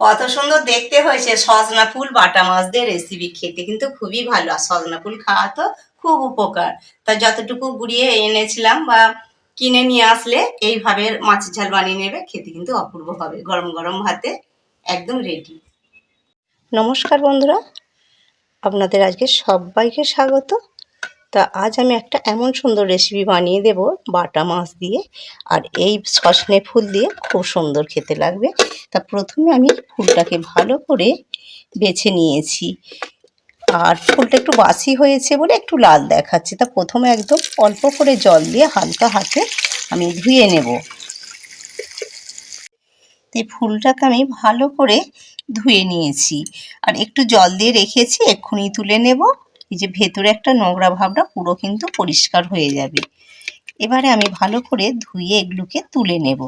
কত সুন্দর দেখতে হয়েছে। সজনা ফুল, বাটা মাছ দিয়ে রেসিপি খেতে কিন্তু খুবই ভালো। আর সজনা ফুল খাওয়া তো খুব উপকার। তা যতটুকু গুড়িয়ে এনেছিলাম বা কিনে নিয়ে আসলে এইভাবে মাছের ঝাল বানিয়ে নেবে, খেতে কিন্তু অপূর্ব হবে। গরম গরম ভাতে একদম রেডি নমস্কার বন্ধুরা। আপনাদের আজকে সবাইকে স্বাগত। তা আজ আমি একটা এমন সুন্দর রেসিপি বানিয়ে দেব, বাটা মাছ দিয়ে। আর এই সজনে ফুল দিয়ে খুব সুন্দর খেতে লাগবে। তা প্রথমে আমি ফুলটাকে ভালো করে বেছে নিয়েছি। আর ফুলটা একটু বাসি হয়েছে বলে একটু লাল দেখাচ্ছে। তা প্রথমে একদম অল্প করে জল দিয়ে হালকা হাতে আমি ধুয়ে নেব। এই ফুলটাকে আমি ভালো করে ধুয়ে নিয়েছি। আর একটু জল দিয়ে রেখেছি, এক্ষুনি তুলে নেব। এই যে ভেতরে একটা নোংরা ভাবটা পুরো কিন্তু পরিষ্কার হয়ে যাবে। এবারে আমি ভালো করে ধুয়ে এগুলোকে তুলে নেব।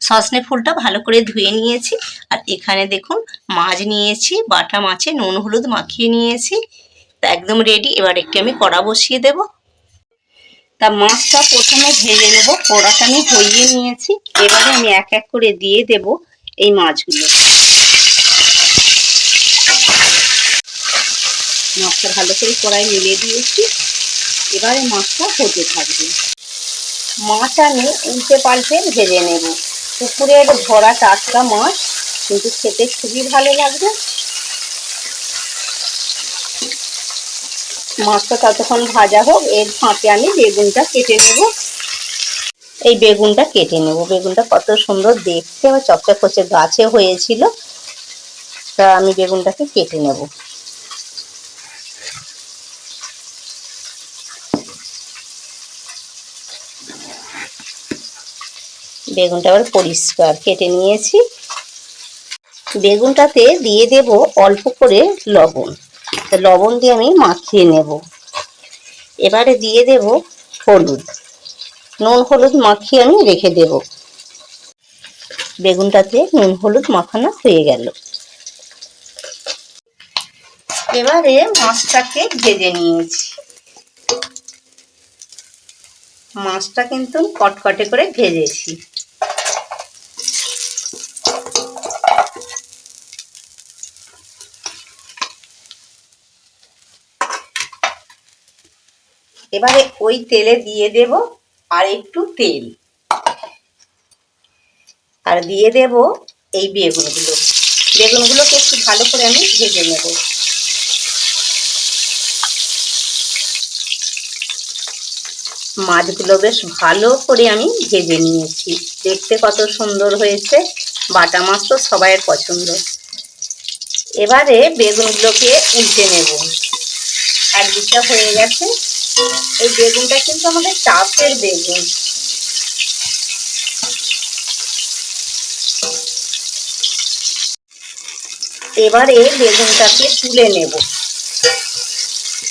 সসনে ফুলটা ভালো করে ধুয়ে নিয়েছি। আর এখানে দেখুন, মাছ নিয়েছি, বাটা মাছে, নুন, হলুদ মাখিয়ে নিয়েছি। তা একদম রেডি এবার একটু আমি কড়া বসিয়ে দেব। তা মাছটা প্রথমে ভেজে নেব, কড়াটা আমি ধইয়ে নিয়েছি। এবারে আমি এক এক করে দিয়ে দেব এই মাছগুলো। মাছটা ভালো করে কড়াই মিলিয়ে দিয়েছি। এবারে মাছটা হতে থাকবে। মাছ আমি উল্টে পাল্টে ভেজে নেব। পুকুরের ভরা টাটকা মাছ, কিন্তু খেতে খুবই ভালো লাগবে। মাছটা ততক্ষণ ভাজা হোক, এর ফাঁকে আমি বেগুনটা কেটে নেব। এই বেগুনটা কেটে নেব। বেগুনটা কত সুন্দর দেখতে বা চকচক করছে, গাছে হয়েছিল। তা আমি বেগুনটাকে কেটে নেব। বেগুনটা আবার পরিষ্কার কেটে নিয়েছি। বেগুনটাতে দিয়ে দেব অল্প করে লবণ। লবণ দিয়ে আমি মাখিয়ে নেব। এবারে দিয়ে দেব হলুদ। নুন হলুদ মাখিয়ে আমি রেখে দেব। বেগুনটাতে নুন হলুদ মাখানো হয়ে গেল। এবারে মাছটাকে ভেজে নিয়েছি। মাছটা কিন্তু কটকটে করে ভেজেছি। এবারে ওই তেলে দিয়ে দেব আর একটু তেল। আর দিয়ে দেব এই বেগুনগুলো। বেগুনগুলোকে একটু ভালো করে আমি ভেজে নেব। মাছগুলো বেশ ভালো করে আমি ভেজে নিয়েছি। দেখতে কত সুন্দর হয়েছে। বাটা মাছ তো সবাইয়ের পছন্দ। এবারে বেগুনগুলোকে উল্টে নেব। দিকটা হয়ে গেছে। এই বেগুনটা কিন্তু আমাদের চাপের বেগুন। এবারে বেগুনটাকে তুলে নেব।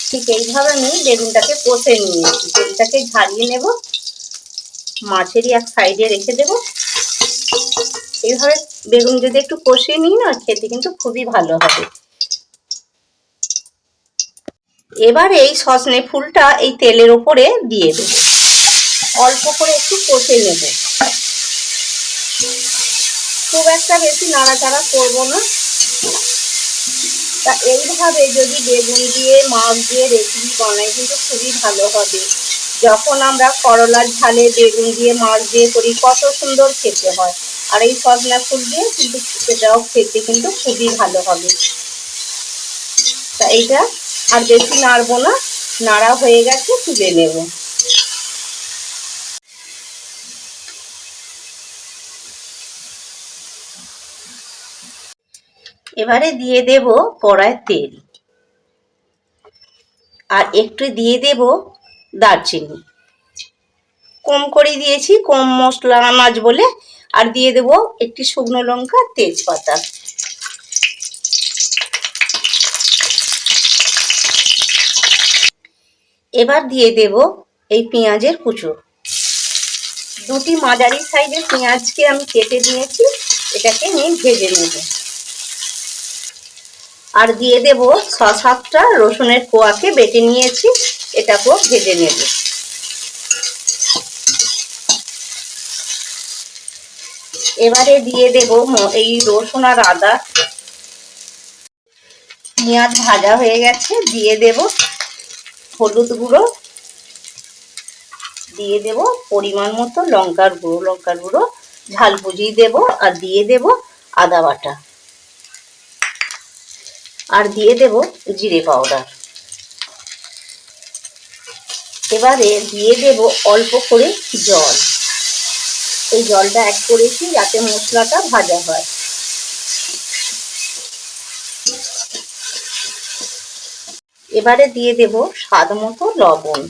ঠিক এইভাবে আমি বেগুনটাকে কষে নিয়েছি। তেলটাকে ঝারিয়ে নেব। মাছেরই এক সাইডে রেখে দেব। এইভাবে বেগুন যদি একটু কষিয়ে নিই না, খেতে কিন্তু খুবই ভালো হবে। এবার এই সজনে ফুলটা এই তেলের ওপরে দিয়ে দেবো। অল্প করে একটু কষে নেব। খুব একটা বেশি নাড়াচাড়া করব না। তা এইভাবে যদি বেগুন দিয়ে, মাছ দিয়ে, রেসিপি বানাই কিন্তু খুবই ভালো হবে। যখন আমরা করলার ঝালে বেগুন দিয়ে, মাছ দিয়ে করি, কত সুন্দর খেতে হয়। আর এই সজনা ফুল দিয়ে কিন্তু সেটাও খেতে কিন্তু খুবই ভালো হবে। তা এইটা আর বেশি নাড়বো না। নাড়া হয়ে গেছে, তুলে নেব। এবারে দিয়ে দেব কড়ায় তেল। আর একটু দিয়ে দেব দারচিনি। কম করে দিয়েছি, কম মশলা মাছ বলে। আর দিয়ে দেব একটি শুকনো লঙ্কা, তেজপাতা। এবার দিয়ে দেব এই পেঁয়াজের কুচো দুটি মাঝারি সাইজের পেঁয়াজকে আমি কেটে দিয়েছি এটাকে নিয়ে ভেজে নেব। আর দিয়ে দেব ছ সাতটা রসুনের কোয়াকে বেটে নিয়েছি, এটাকেও ভেজে নেব। এবারে দিয়ে দেব এই রসুন আর আদা। পেঁয়াজ ভাজা হয়ে গেছে, দিয়ে দেব হলুদ গুঁড়ো দিয়ে দেব পরিমাণ মতো লঙ্কার গুঁড়ো লঙ্কার গুঁড়ো। ঝাল বুঝিয়ে দেব আর দিয়ে দেব আদা বাটা। আর দিয়ে দেব জিরে পাউডার। এবারে দিয়ে দেব অল্প করে জল। এই জলটা অ্যাড করেছি যাতে মশলাটা ভাজা হয়। এবারে দিয়ে দেব স্বাদ মতো লবণ।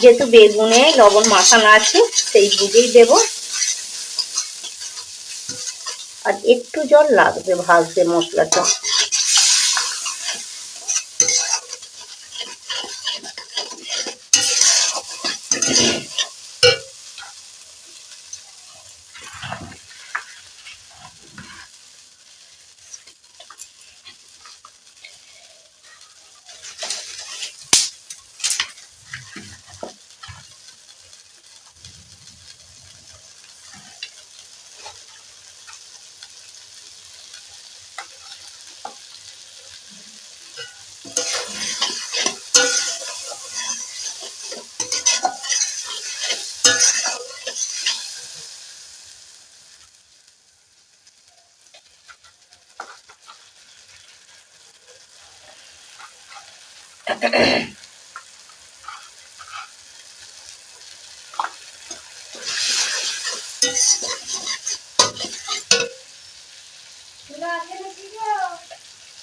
যেহেতু বেগুনে লবণ মাখানো আছে, সেই বুঝেই দেব। আর একটু জল লাগবে ভাজতে মশলাটা।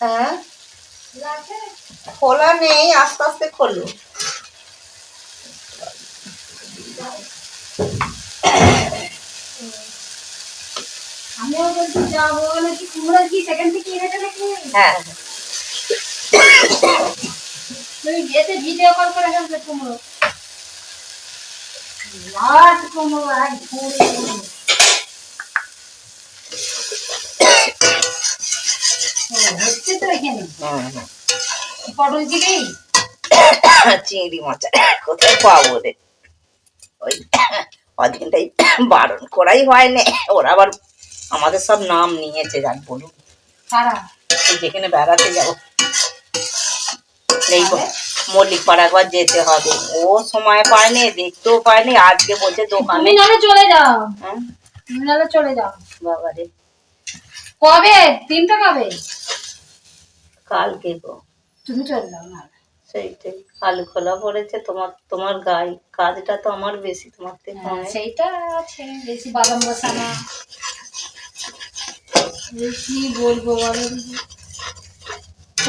হ্যাঁ? খোলা নেই আস্তে আস্তে খোলো। আমিও বলছি যাব নাকি কুমড়ো কি সেখান থেকে এনেছে নাকি? হ্যাঁ। ভিডিও কল করে কুমড়ো লাট কুমড়ো আর ঘুরে কুমড়ো ও, হচ্ছে তো এখানে হুম, হুম। পটল চিংড়ি চিংড়ি মাছ কোথায় পাবো রে ওই অদিনটাই বারণ করাই হয় না ওরা আবার আমাদের সব নাম নিয়েছে যাক বলুন সারা এই যেখানে বেড়াতে যাব এই মল্লিক পাড়া একবার যেতে হবে। ও সময় পায়নি দেখতেও পায়নি আজকে বলছে দোকানে। চলে যাও। হ্যাঁ, চলে যাও। বাবারে কবে? দিনটা কবে? কালকে গো। তুমি চলে যাও না। সেইটাই আলু খোলা পড়েছে তোমার তোমার গায়ে। কাজটা তো আমার বেশি তোমার থেকে হ্যাঁ। সেইটা আছে বেশি বাদাম বসানো। কি বলব বলো।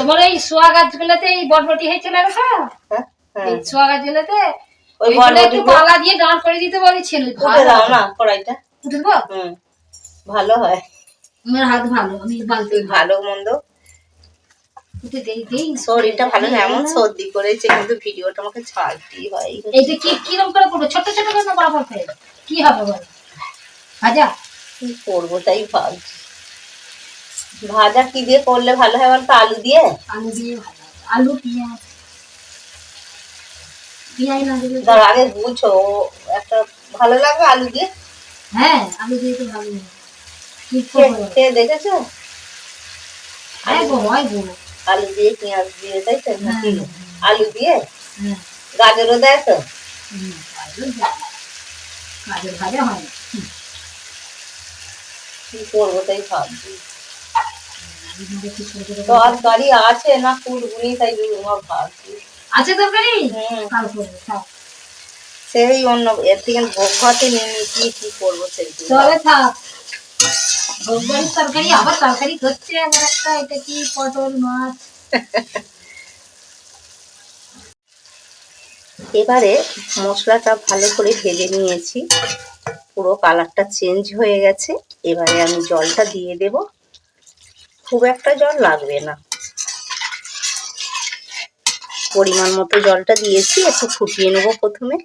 তোমার এই সোয়া গাছগুলোতে এই বটবটি হয়েছিল না? হ্যাঁ, হ্যাঁ। এই সোয়া গাছগুলোতে ওই পালা দিয়ে দাঁড় করে দিতে বলেছিল উঠে দাও না কড়াইটা। উঠবো ভালো হয়। আমার হাত ভালো আমি বালতি। ভালো মন্দ। শরীরটা ভালো না এমন সর্দি করেছে কিন্তু ভিডিওটা আমাকে ছাড়তেই হয় এইটা কি করে করব? ছোট ছোট করে বরাবর করে? কি হবে বলো? ভাজা? কি করব তাই ভাবছি। ভাজা কি দিয়ে করলে ভালো হয় বলতো? আলু দিয়ে? আলু দিয়ে আলু পেঁয়াজ। পেঁয়াজ না দিলে ধর আগে বুঝো একটা ভালো লাগবে আলু দিয়ে? হ্যাঁ আলু দিয়ে তো ভালো লাগে। দেখেছ? হ্যাঁ হয় আলু দিয়ে পেঁয়াজ দিয়ে তাই তো? হ্যাঁ। আলু দিয়ে? হ্যাঁ। গাজরও দেয় তো? গাজর ভাজা। হয় কি করব তাই ভাবছি আলু ভাজা কি ছোট ছোট করে- তরকারি আছে না কুলগুনি তাই ভাবছি। আছে তরকারি সেই অন্য এর থেকে ভোগ নিয়ে কি করব সেই থাক। রোববারের তরকারি আবার তরকারি করছে আবার একটা এটা কি পটল মাছ? এবারে মশলাটা ভালো করে ভেজে নিয়েছি। পুরো কালারটা চেঞ্জ হয়ে গেছে। এবারে আমি জলটা দিয়ে দেব। খুব একটা জল লাগবে না। পরিমাণ মতো জলটা দিয়েছি, একটু ফুটিয়ে নেব প্রথমে।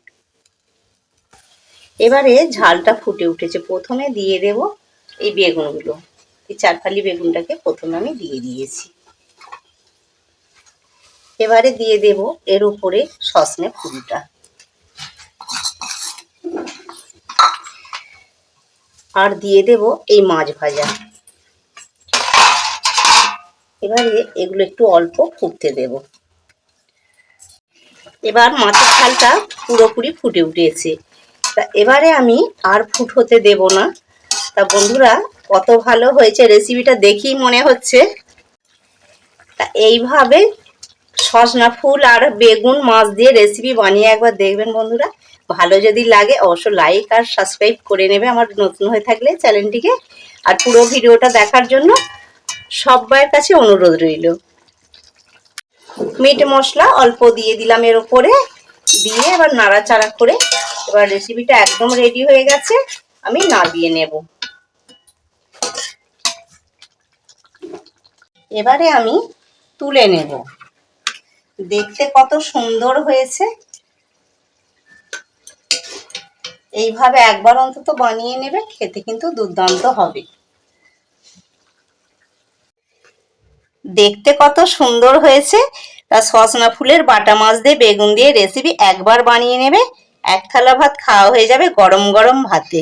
এবারে ঝালটা ফুটে উঠেছে। প্রথমে দিয়ে দেব এই বেগুনগুলো। এই চারফালি বেগুনটাকে প্রথমে আমি দিয়ে দিয়েছি। এবারে দিয়ে দেব এর উপরে সসনে ফুলটা। আর দিয়ে দেব এই মাছ ভাজা। এবারে এগুলো একটু অল্প ফুটতে দেব। এবার মাছের ঝালটা পুরোপুরি ফুটে উঠেছে। তা এবারে আমি আর ফুট হতে দেব না। তা বন্ধুরা, কত ভালো হয়েছে রেসিপিটা দেখেই মনে হচ্ছে। তা এইভাবে সজনা ফুল আর বেগুন মাছ দিয়ে রেসিপি বানিয়ে একবার দেখবেন বন্ধুরা। ভালো যদি লাগে অবশ্য লাইক আর সাবস্ক্রাইব করে নেবে আমার নতুন হয়ে থাকলে চ্যানেলটিকে আর পুরো ভিডিওটা দেখার জন্য সবার কাছে অনুরোধ রইল। মিট মশলা অল্প দিয়ে দিলাম এর উপরে, দিয়ে এবার নাড়াচাড়া করে এবার রেসিপিটা একদম রেডি হয়ে গেছে, আমি নাড়িয়ে নেব। এবারে আমি তুলে নেব। দেখতে কত সুন্দর হয়েছে। এইভাবে একবার অন্তত বানিয়ে নেবে, খেতে কিন্তু দুর্দান্ত হবে। দেখতে কত সুন্দর হয়েছে। তা সসনা ফুলের বাটা মাছ দিয়ে বেগুন দিয়ে রেসিপি একবার বানিয়ে নেবে। এক থালা ভাত খাওয়া হয়ে যাবে গরম গরম ভাতে।